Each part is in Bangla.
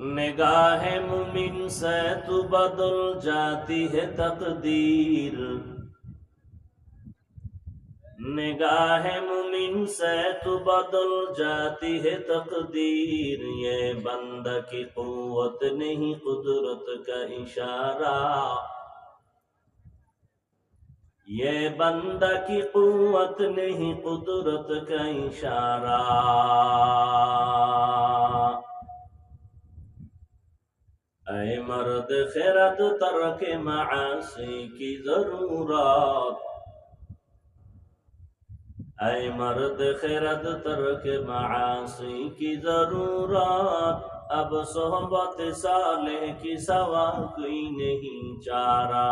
نگاہ ممن سے تو بدل جاتی ہے تقدیر۔ نگاہ ممن سے تو بدل جاتی ہے تقدیر۔ یہ بندہ کی قوت نہیں، قدرت کا اشارہ۔ یہ بندہ کی قوت نہیں، قدرت کا اشارہ۔ اے مرد خیرت ترک معاصی کی ضرورات اے مرد خیرت ترک معاصی کی ضرورات اب صحبت صالح کی سوا کوئی نہیں چارہ۔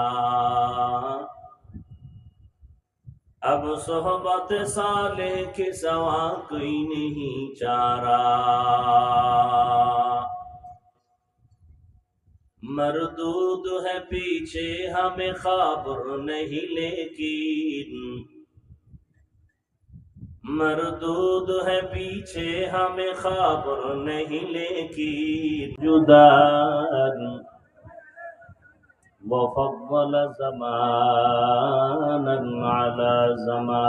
اب صحبت صالح کی سوا کوئی نہیں چارہ۔ مردود ہے پیچھے، ہمیں خبر نہیں، لیکن مردود ہے پیچھے، ہمیں خبر نہیں، لیکن جدار وفضل زمانا على زمان.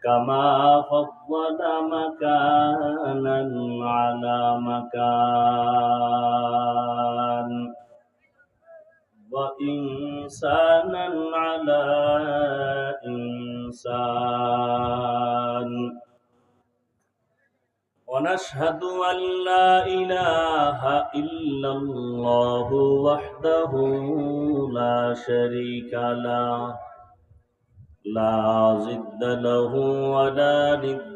کما فضل مكانا على مكان. وإنسانا على إنسان. ونشهد أن لا إله إلا الله وحده لا شريك له. لا ضد له ولا ند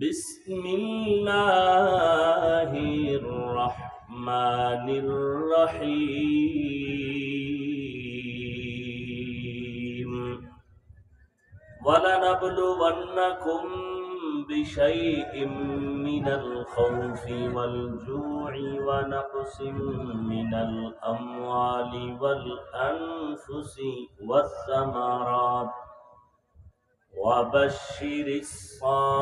بسم الله الرحمن الرحيم ولنبلونكم بشيء من الخوف والجوع ونقص من الأموال والأنفس والثمرات وبشر الصابرين.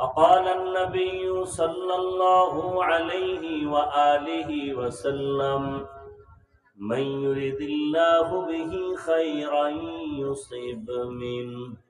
أقال النبي صلى الله عليه وآله وسلم من يرد الله به خيرا يصيب منه.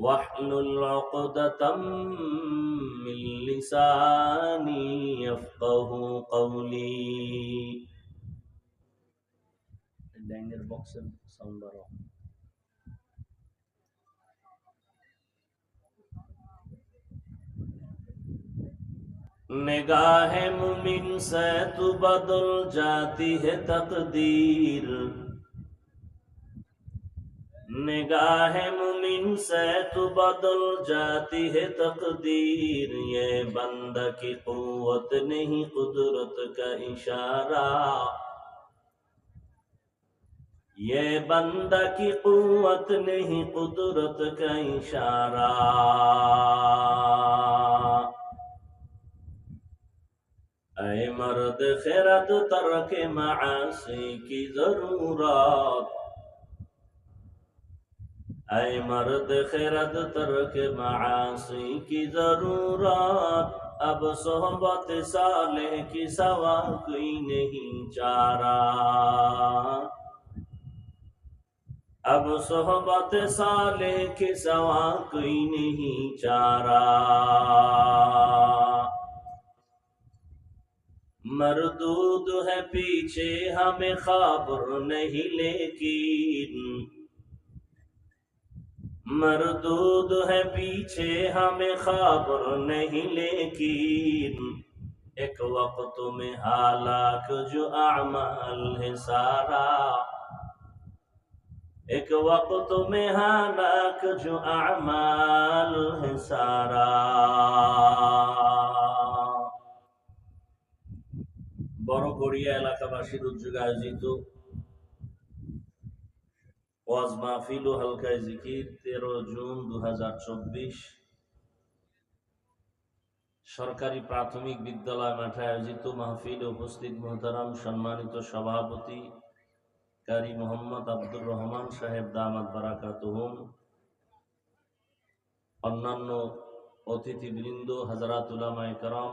واحلل عقدة من لساني يفقه قولي Daniel Boxen Soundaro. निगाह मुमिन से तू बदल जाती نگاہ مومن سے تو بدل جاتی ہے تقدیر یہ بندہ کی قوت نہیں قدرت کا اشارہ یہ بندہ کی قوت نہیں قدرت کا اشارہ اے مرد خیرت ترک معاصی کی ضرورت اے مرد خیرت ترک معاصی کی ضرورت اب صحبت صالح کی سوا کوئی نہیں چارہ اب صحبت صالح کے سوا کوئی نہیں چارہ مردود ہے پیچھے ہمیں خبر نہیں لیکن मरदूद है पीछे हमें खबर नहीं लेकिन एक वक्त में हालाक जो अमाल है सारा एक वक्त में हालाक जो अमाल है सारा বড় গড়িয়া এলাকাবাসীর উদ্যোগে আয়োজিত ওয়াজ মাহফিল ও হালকায় জিকির, তেরো জুন দু হাজার চব্বিশ। সরকারি প্রাথমিক বিদ্যালয় মাঠে আয়োজিত মাহফিল উপস্থিত মোহতারাম সম্মানিত সভাপতি কারি মোহাম্মদ আব্দুর রহমান সাহেব দামাত বারাকাত অন্যান্য অতিথিবৃন্দ হাজারাতুলামায় কারাম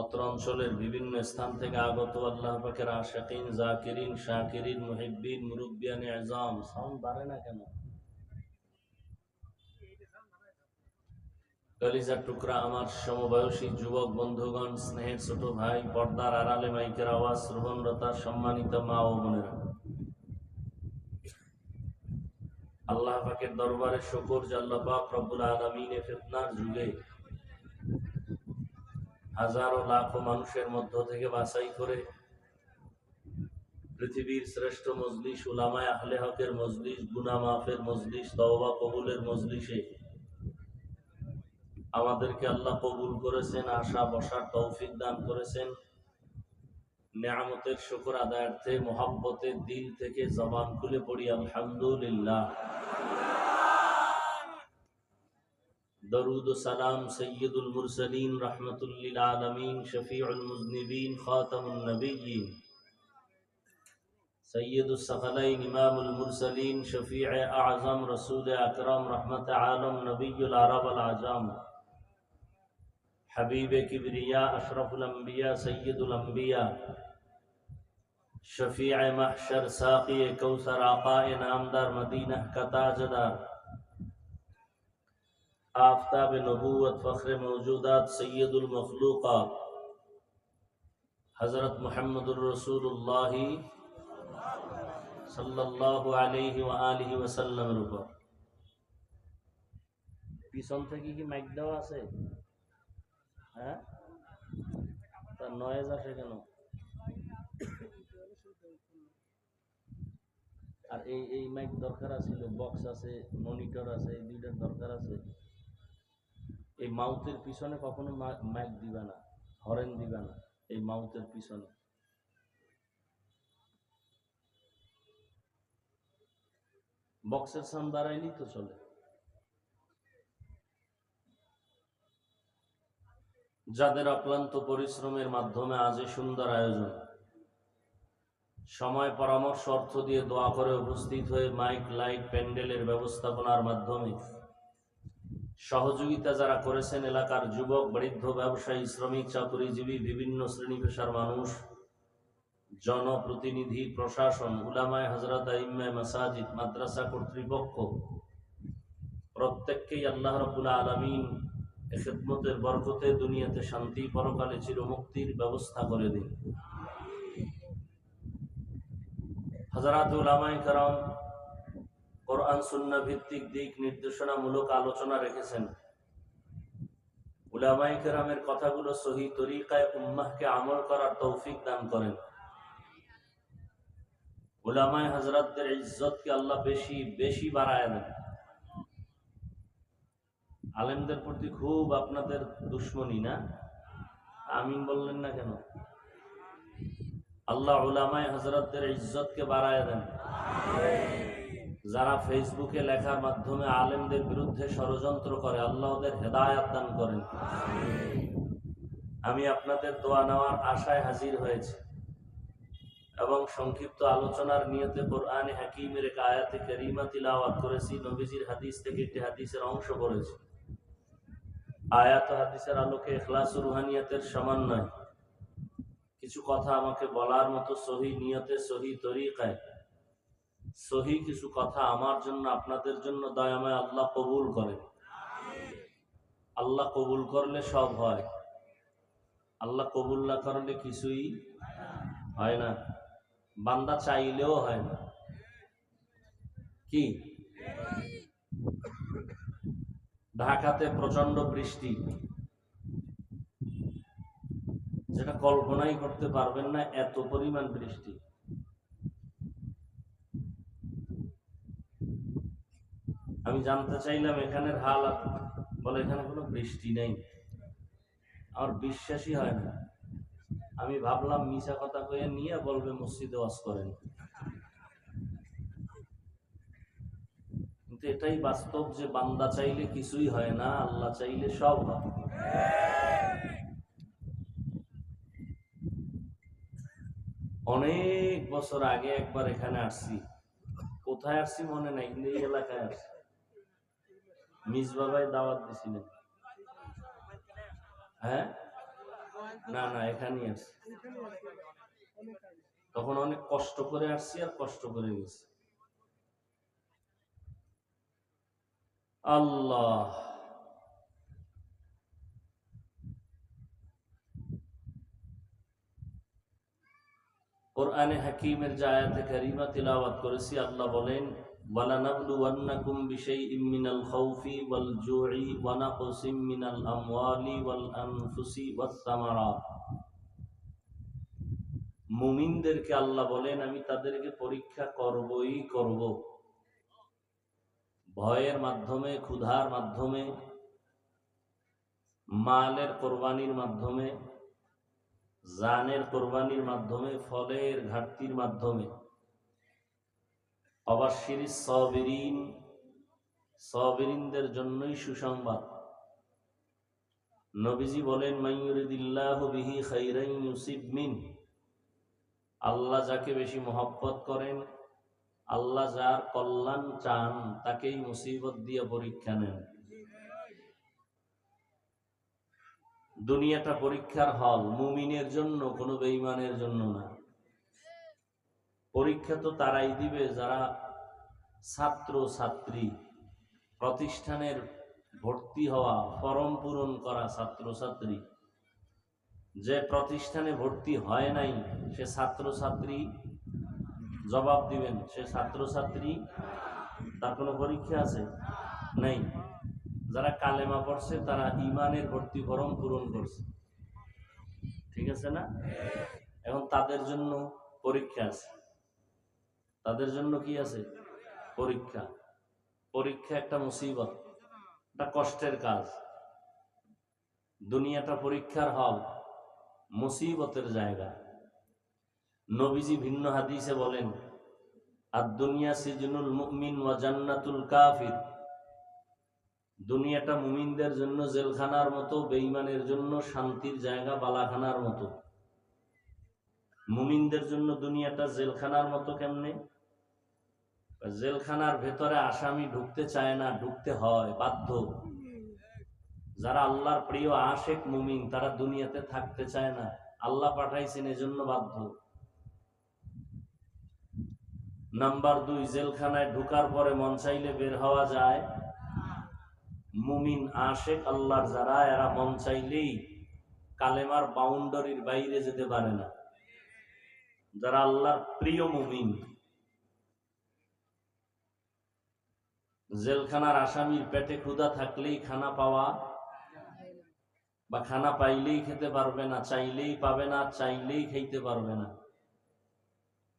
অত্র অঞ্চলের বিভিন্ন স্থান থেকে আগত আল্লাহ পাকের আশাকিন, জাকিরিন, শাকিরিন, মুহিব্বিন, মুরব্বিয়ান আজম সাউন্ড বাড়ে না কেন? কলিজার টুকরা আমার সমবয়সী যুবক বন্ধুগণ, স্নেহের ছোট ভাই, পর্দার আড়ালে মাইকের আওয়াজ, শ্রবণরতা, সম্মানিত মা ও বোনেরা। আল্লাহ পাকের দরবারে শকর জাল্লাহ পাক রব্বুল আলমিনে ফিতনার যুগে হাজারো লাখো মানুষের মধ্য থেকে বাছাই করে পৃথিবীর শ্রেষ্ঠ মজলিস উলামায় আহলে হকের মজলিস গুনা মাফের মজলিস, তওবা কবুলের মজলিসে আমাদেরকে আল্লাহ কবুল করেছেন, আশা বসার তৌফিক দান করেছেন। নেয়ামতের শুকর আদায়ার্থে, মোহাব্বতের দিল থেকে জবান খুলে পড়ি, আলহামদুলিল্লাহ। درود و سلام سید المرسلین رحمت للعالمین، شفیع المذنبین، خاتم النبیین. سید الثقلین امام المرسلین، شفیع اعظم رسول اکرم، رحمت عالم، نبی العرب العجام. حبیب کبریا، اشرف الانبیاء، سید الانبیاء. شفیع محشر، ساقی کوثر، آقا نامدار مدینہ کا تاجدار آفتاب نبوت فخر موجودات سید المخلوقات حضرت محمد الرسول اللہ সাল্লাল্লাহু আলাইহি ওয়া আলিহি ওয়াসাল্লামের উপর পিছন থেকে কি মাইক দেওয়া আছে হ্যাঁ তার নয়েজ আসে কেন আর এই এই মাইক দরকার আছিল বক্স আছে মনিটর আছে এই দুইটার দরকার আছে এই মাউথের পিছনে কখনো মাইক দিবা না, হরেন দিবা না এই মাউথের পিছনে। বক্সের সাম দাঁড়াইলেই তো চলে। যাদের অক্লান্ত পরিশ্রমের মাধ্যমে আজ সুন্দর আয়োজন, সময় পরামর্শ অর্থ দিয়ে দোয়া করে উপস্থিত হয়ে মাইক, লাইট, প্যান্ডেলের ব্যবস্থাপনার মাধ্যমে সহযোগিতা যারা করেছেন এলাকার যুবক, বৃদ্ধ, ব্যবসায়ী, শ্রমিক, চাকরিজীবী, বিভিন্ন শ্রেণি পেশার মানুষ, জনপ্রতিনিধি, প্রশাসন, উলামায় হজরত ইম্মায় মাসাজিদ, মাদ্রাসা কর্তৃপক্ষ, প্রত্যেককেই আল্লাহ রবুল আলমিন খেদমতের বরকতে দুনিয়াতে শান্তি পরকালে চিরমুক্তির ব্যবস্থা করে দিন। হজরাতুল আমাই কারম কোরআন ভিত্তিক দিক নির্দেশনামূলক আলোচনা রেখেছেন। উলামাই কেরামের কথাগুলো সহি তরিকায় উম্মাহকে আমল করার তৌফিক দান করেন। হজরতদের ইজ্জতকে আল্লাহ বেশি বেশি বাড়ায় আলেমদের প্রতি খুব আপনাদের দুশ্মনী না? আমিন বললেন না কেন? আল্লাহ উলামায় হজরতদের ইজ্জতকে বাড়ায় দেন। যারা ফেসবুকে লেখার মাধ্যমে আলেমদের বিরুদ্ধে ষড়যন্ত্র করে আল্লাহ ওদের হেদায়াত দান করেন। আমি আপনাদের দোয়া নেওয়ার আশায় হাজির হয়েছি এবং সংক্ষিপ্ত আলোচনার নিয়তে কোরআনে হাকিমের এক আয়াতে করিমা তিলাওয়াত করেছি, নবীজির হাদিস থেকে একটি হাদিসের অংশ করেছি আয়াত হাদিসের আলোকে এখলাস রুহানিয়াতের সমন্বয় কিছু কথা আমাকে বলার মতো সহি নিয়তে, সহি তরিকায় সহি কিছু কথা আমার জন্য, আপনাদের জন্য দয়াময় আল্লাহ কবুল করেন। আল্লাহ কবুল করলে সব হয়। আল্লাহ কবুল না করলে কিছুই হয় না। বান্দা চাইলেও হয় না। কি? ঢাকাতে প্রচণ্ড বৃষ্টি। যেটা কল্পনাই করতে পারবেন না, এত পরিমাণ বৃষ্টি। আমি জানতে চাইলাম এখানের হাল বলে, এখানে কোনো বৃষ্টি নেই। আমার বিশ্বাসই হয় না। আমি ভাবলাম মিশা কথা কয়ে নিয়ে বলবে, মসজিদে ওয়াজ করেন। কিন্তু এটাই বাস্তব যে বান্দা চাইলে কিছুই হয় না, আল্লাহ চাইলে সব অনেক বছর আগে একবার এখানে আসছি। কোথায় আসছি মনে নাই, কিন্তু এই এলাকায় আসছি। মিস বাবাই দাওয়াত দিছিলেন। হ্যাঁ? না না, এখানেই আসছি তখন অনেক কষ্ট করে আসছি আর কষ্ট করে গেছি। আল্লাহ। কোরআনে হাকিমের যে আয়াতে কারিমা তিলাওয়াত করেছি, আল্লাহ বলেন ولنبلونكم بشيء من الخوف والجوع ونقص من الأموال والأنفس والثمرات মুমিনদেরকে আল্লাহ বলেন আমি তাদেরকে পরীক্ষা করবই করব ভয়ের মাধ্যমে ক্ষুধার মাধ্যমে মালের কোরবানির মাধ্যমে জানের কোরবানির মাধ্যমে ফলের ঘাটতির মাধ্যমে জন্যই সুসংবাদ। নবীজি বলেন, মিন আল্লাহ যাকে বেশি মহব্বত করেন, আল্লাহ যার কল্যাণ চান, তাকেই মুসিবত দিয়ে পরীক্ষা নেন। দুনিয়াটা পরীক্ষার হল, মুমিনের জন্য, কোনো বেইমানের জন্য না। পরীক্ষা তো তারাই দিবে, যারা ছাত্র, ছাত্রী। প্রতিষ্ঠানের ভর্তি হওয়া, ফরম পূরণ করা ছাত্র, ছাত্রী। যে প্রতিষ্ঠানে ভর্তি হয় নাই, সে ছাত্র, ছাত্রী জবাব দিবেন। সে ছাত্র, ছাত্রী, তার কোনো পরীক্ষা আছে? নাই। যারা কালেমা পড়ছে, তারা ইমানের ভর্তি ফরম পূরণ করছে। ঠিক আছে না? এখন তাদের জন্য পরীক্ষা আছে। তাদের জন্য কি আছে? পরীক্ষা। পরীক্ষা একটা মুসিবত, একটা কষ্টের কাজ। দুনিয়াটা পরীক্ষার হল, মুসিবতের জায়গা। নবীজি ভিন্ন হাদিসে বলেন, আর দুনিয়া সিজনুল মুমিন ওয়া জান্নাতুল কাফির। দুনিয়াটা মুমিনদের জন্য জেলখানার মতো, বেঈমানের জন্য শান্তির জায়গা, বালাখানার মতো। মুমিনদের জন্য দুনিয়াটা জেলখানার মতো কেমনে? জেলখানার ভেতরে আসামি ঢুকতে চায় না, ঢুকতে হয়, বাধ্য। যারা আল্লাহর প্রিয় আশেক মুমিন, তারা দুনিয়াতে থাকতে চায় না। আল্লাহ পাঠাইছেন এজন্য বাধ্য। নাম্বার দুই, জেলখানায় ঢুকার পরে মন চাইলে বের হওয়া যায়। মুমিন আশেক আল্লাহর যারা, এরা মন চাইলেই কালেমার বাউন্ডারির বাইরে যেতে পারে না। যারা আল্লাহর প্রিয় মুমিন। জেলখানার আসামির পেটে ক্ষুধা থাকলেই খানা পাওয়া বা খানা পাইলেই খেতে পারবে না, চাইলেই পাবে না, চাইলেই খাইতে পারবে না।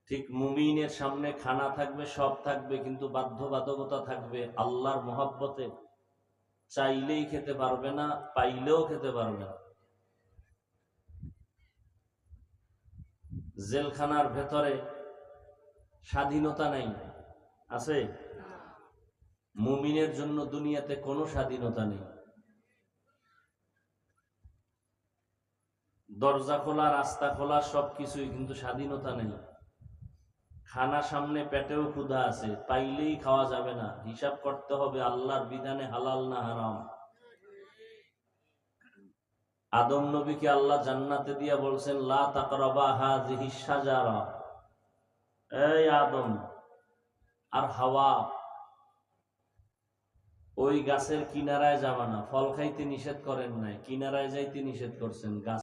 ঠিক মুমিনের সামনে খানা থাকবে, সব থাকবে, কিন্তু বাধ্যবাধকতা থাকবে আল্লাহর মহাব্বতে। চাইলেই খেতে পারবে না, পাইলেও খেতে পারবে না। জেলখানার ভেতরে স্বাধীনতা নাই। আছে? মুমিনের জন্য দুনিয়াতে কোনো স্বাধীনতা নেই। দরজা খোলা, রাস্তা খোলা সবকিছুই কিন্তু স্বাধীনতা নেই। খানা সামনে পেটেও ক্ষুধা আছে, পাইলেই খাওয়া যাবে না। হিসাব করতে হবে আল্লাহর বিধানে হালাল না হারাম। আদম নবীকে আল্লাহ জান্নাতে দিয়া বলছেন, লা এই আদম আর হাওয়া, ওই গাছের কিনারায় যাবানা ফল খাইতে নিষেধ করেন নাই, কিনারায় যাইতে নিষেধ করছেন। গাছ